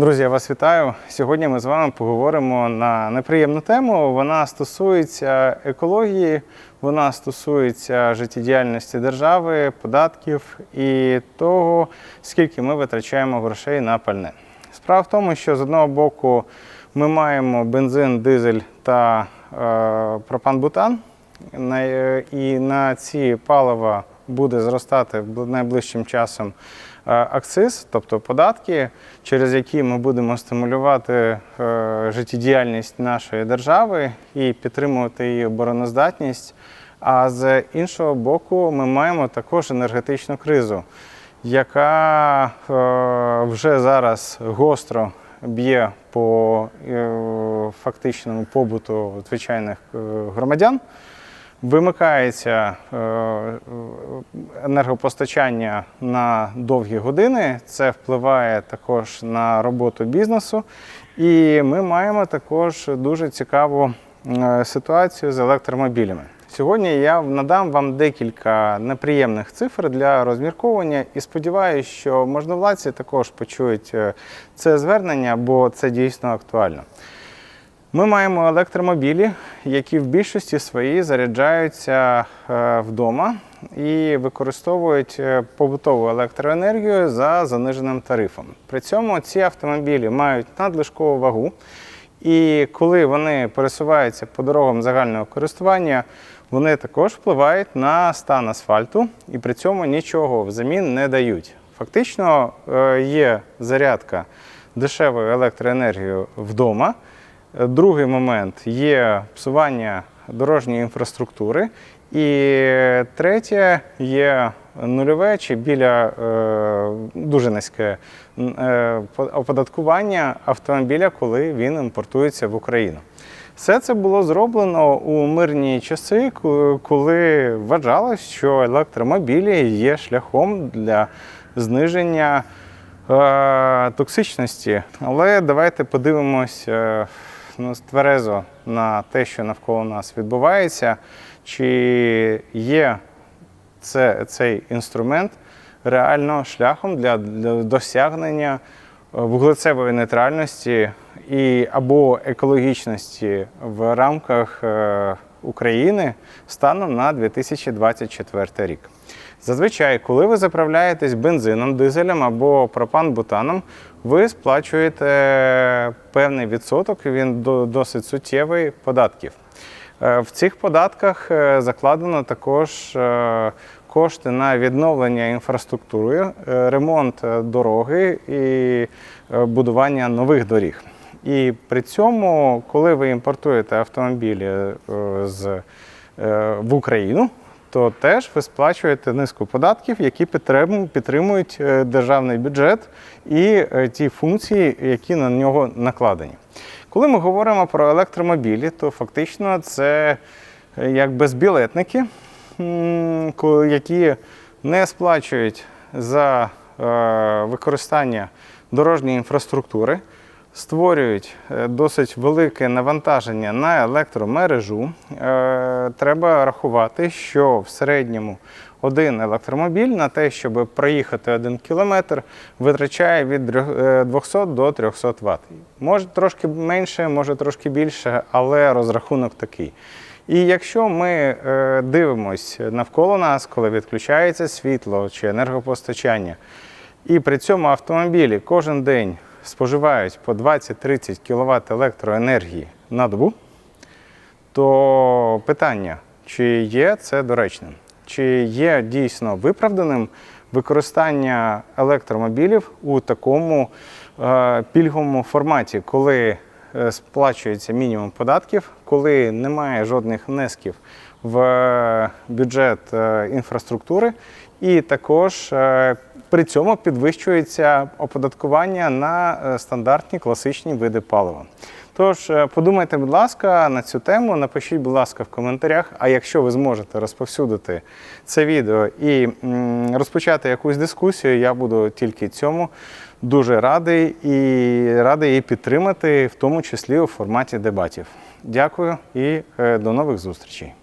Друзі, я вас вітаю. Сьогодні ми з вами поговоримо на неприємну тему. Вона стосується екології, вона стосується життєдіяльності держави, податків і того, скільки ми витрачаємо грошей на пальне. Справа в тому, що з одного боку ми маємо бензин, дизель та е, пропан-бутан. Е, І на ці палива буде зростати бл- найближчим часом акциз, тобто податки, через які ми будемо стимулювати е, життєдіяльність нашої держави і підтримувати її обороноздатність. А з іншого боку, ми маємо також енергетичну кризу, яка е, вже зараз гостро б'є по е, фактичному побуту звичайних е, громадян. Вимикається е, енергопостачання на довгі години. Це впливає також на роботу бізнесу. І ми маємо також дуже цікаву е, ситуацію з електромобілями. Сьогодні я надам вам декілька неприємних цифр для розмірковування і сподіваюся, що можновладці також почують е, це звернення, бо це дійсно актуально. Ми маємо електромобілі, які в більшості своїй заряджаються е, вдома і використовують е, побутову електроенергію за заниженим тарифом. При цьому ці автомобілі мають надлишкову вагу, і коли вони пересуваються по дорогам загального користування, вони також впливають на стан асфальту і при цьому нічого взамін не дають. Фактично е, є зарядка дешевою електроенергією вдома. Е, Другий момент є псування дорожньої інфраструктури. І третє є нульове чи біля е, дуже низьке е, оподаткування автомобіля, коли він імпортується в Україну. Все це було зроблено у мирні часи, коли вважалось, що електромобілі є шляхом для зниження е, токсичності. Але давайте подивимось ну, тверезо на те, що навколо нас відбувається, чи є це, цей інструмент реально шляхом для, для досягнення е, вуглецевої нейтральності і або екологічності в рамках е, України станом на 2024 рік. Зазвичай, коли ви заправляєтесь бензином, дизелем або пропан-бутаном, ви сплачуєте певний відсоток, він досить суттєвий податків. Е, В цих податках е, закладено також е, кошти на відновлення інфраструктури, е, ремонт е, дороги і е, будування нових доріг. І при цьому, коли ви імпортуєте автомобілі е, з, е, в Україну, то теж ви сплачуєте низку податків, які підтримують е, державний бюджет і ті функції, які на нього накладені. Коли ми говоримо про електромобілі, то фактично це як безбілетники, які не сплачують за використання дорожньої інфраструктури, створюють е, досить велике навантаження на електромережу. Е, Треба рахувати, що в середньому один електромобіль на те, щоб проїхати один кілометр, витрачає від е, 200 до 300 Вт. Може трошки менше, може трошки більше, але розрахунок такий. І якщо ми е, дивимось навколо нас, коли відключається світло чи енергопостачання, і при цьому автомобілі кожен день споживають по 20-30 кВт електроенергії на добу, то питання, чи є це доречним, чи є дійсно виправданим використання електромобілів у такому е, пільговому форматі, коли е, сплачується мінімум податків, коли немає жодних внесків в е, бюджет е, інфраструктури, і також при цьому підвищується оподаткування на е, стандартні класичні види палива. Тож е, подумайте, будь ласка, на цю тему. Напишіть, будь ласка, в коментарях. А якщо ви зможете розповсюдити це відео і розпочати якусь дискусію, я буду тільки цьому дуже радий і радий її підтримати, в тому числі у форматі дебатів. Дякую і е, до нових зустрічей.